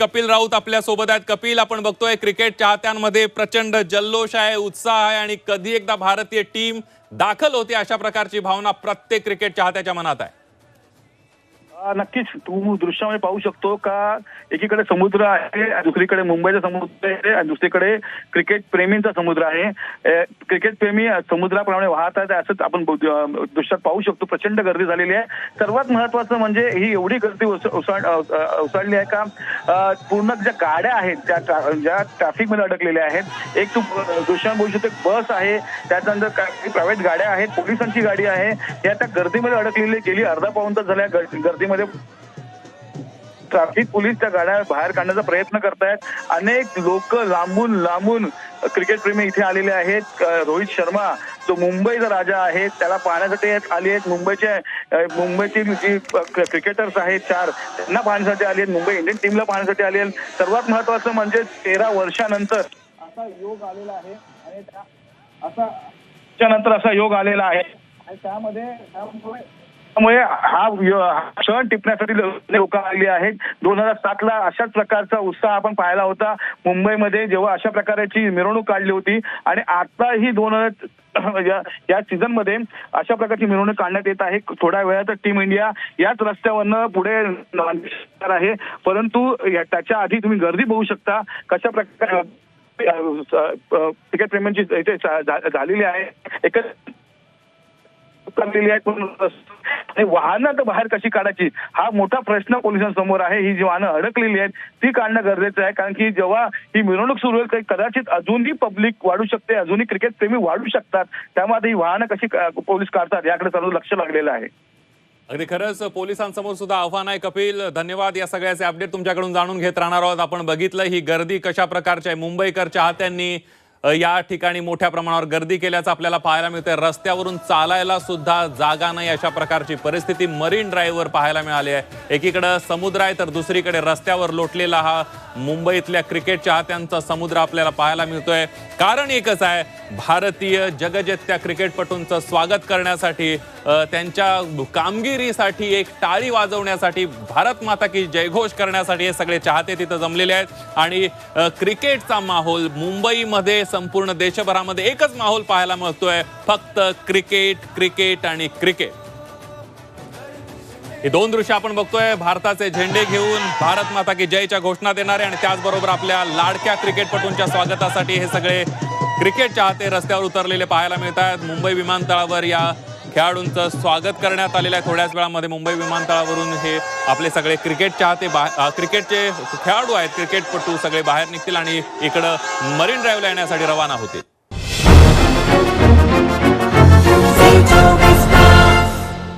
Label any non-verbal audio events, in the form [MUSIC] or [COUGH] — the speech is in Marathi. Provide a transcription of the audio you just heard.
कपिल राऊत आपल्यासोबत आहेत. कपिल आपण बघतोय क्रिकेट चाहत्यांमध्ये प्रचंड जल्लोष आहे उत्साह आहे आणि कधी एकदा भारतीय टीम दाखल होते अशा प्रकारची भावना प्रत्येक क्रिकेट चाहत्याच्या मनात आहे. नक्कीच. तू दृश्यामध्ये पाहू शकतो का एकीकडे समुद्र आहे दुसरीकडे मुंबईचा समुद्र आहे आणि दुसरीकडे क्रिकेट प्रेमींचा समुद्र आहे. क्रिकेट प्रेमी समुद्राप्रमाणे वाहत आहेत असंच आपण दृश्यात पाहू शकतो. प्रचंड गर्दी झालेली आहे. सर्वात महत्वाचं म्हणजे ही एवढी गर्दी उस- उसळली आहे का पूर्ण ज्या गाड्या आहेत त्या ज्या ट्रॅफिकमध्ये अडकलेल्या आहेत एक तू अ, दृश्यात शकतो एक बस आहे त्याच्यानंतर काही प्रायव्हेट गाड्या आहेत पोलिसांची गाडी आहे. या त्या गर्दीमध्ये अडकलेली गेली अर्धा पाऊन तास झाल्या गर्दी गर्दीमध्ये ट्रॅफिक पोलीस त्या गाड्या बाहेर काढण्याचा प्रयत्न करतायत. अनेक लोक लांबून लांबून क्रिकेट प्रेमी इथे आलेले आहेत. रोहित शर्मा जो मुंबईचा राजा आहे त्याला पाहण्यासाठी आले आहेत. मुंबईचे मुंबईतील जी क्रिकेटर्स आहेत चार त्यांना पाहण्यासाठी आले आहेत. मुंबई इंडियन टीमला पाहण्यासाठी आले आहेत. सर्वात महत्वाचं म्हणजे तेरा वर्षानंतर असा योग आलेला आहे. आणि असा त्यानंतर असा योग आलेला आहे. आणि त्यामध्ये त्यामुळे त्यामुळे हा क्षण टिपण्यासाठी लोक आलेली आहेत दोन हजार सात ला अशाच प्रकारचा उत्साह आपण पाहिला होता. मुंबईमध्ये जेव्हा अशा प्रकारची मिरवणूक काढली होती आणि आताही दोन हजार [CLEARS THROAT] या- सीझनमध्ये अशा प्रकारची मिरवणूक काढण्यात येत आहे. थोड्या वेळात टीम इंडिया याच रस्त्यावरनं पुढे आहे. परंतु त्याच्या आधी तुम्ही गर्दी बघू शकता कशा प्रकारे क्रिकेट प्रेमींची इथे झालेली आहे. एकच करलेली आहेत आणि वाहनं तर बाहेर कशी काढायची? हा मोठा प्रश्न पोलिसांसमोर आहे. ही जी वाहनं अडकलेली आहेत ती काढणं गरजेचं आहे. कारण की जेव्हा ही मिरवणूक सुरू होईल कदाचित अजूनही पब्लिक वाढू शकते अजूनही क्रिकेट प्रेमी वाढू शकतात. त्यामुळे ही वाहनं कशी पोलीस काढतात याकडे सर्व लक्ष लागलेलं आहे. अगदी खरंच पोलिसांसमोर सुद्धा आव्हान आहे कपिल. धन्यवाद या सगळ्याचे अपडेट तुमच्याकडून जाणून घेत राहणार आहोत. आपण बघितलं ही गर्दी कशा प्रकारची आहे? मुंबईकर चाहत्यांनी या ठिकाणी मोठ्या प्रमाणावर गर्दी केल्याचं आपल्याला पाहायला मिळतंय. रस्त्यावरून चालायला सुद्धा जागा नाही अशा प्रकारची परिस्थिती मरीन ड्राईव्हवर पाहायला मिळाली आहे. एकीकडं समुद्र आहे तर दुसरीकडे रस्त्यावर लोटलेला हा मुंबईतल्या क्रिकेट चाहत्यांचा समुद्र आपल्याला पाहायला मिळतोय. कारण एकच आहे भारतीय जगजेत्या क्रिकेटपटूंचं स्वागत करण्यासाठी त्यांच्या कामगिरीसाठी एक टाळी वाजवण्यासाठी भारत माता की जयघोष करण्यासाठी हे सगळे चाहते तिथं जमलेले आहेत. आणि क्रिकेटचा माहोल मुंबईमध्ये संपूर्ण देशभरामध्ये एकच माहोल पाहायला मिळतोय. फक्त क्रिकेट क्रिकेट आणि क्रिकेट. ही दोन दृश्य आपण बघतोय. भारताचे झेंडे घेऊन भारत माता की जयच्या घोषणा देणारे आणि त्याचबरोबर आपल्या लाडक्या क्रिकेटपटूंच्या स्वागतासाठी हे सगळे क्रिकेट चाहते रस्त्यावर उतरलेले पाहायला मिळत आहेत मुंबई विमानतळावर या खेळाडूंचं स्वागत करण्यात आलेलं आहे. थोड्याच वेळामध्ये मुंबई विमानतळावरून हे आपले सगळे क्रिकेट चाहते बा क्रिकेटचे खेळाडू आहेत. क्रिकेटपटू सगळे बाहेर निघतील आणि इकडं मरीन ड्राईव्हला येण्यासाठी रवाना होतील.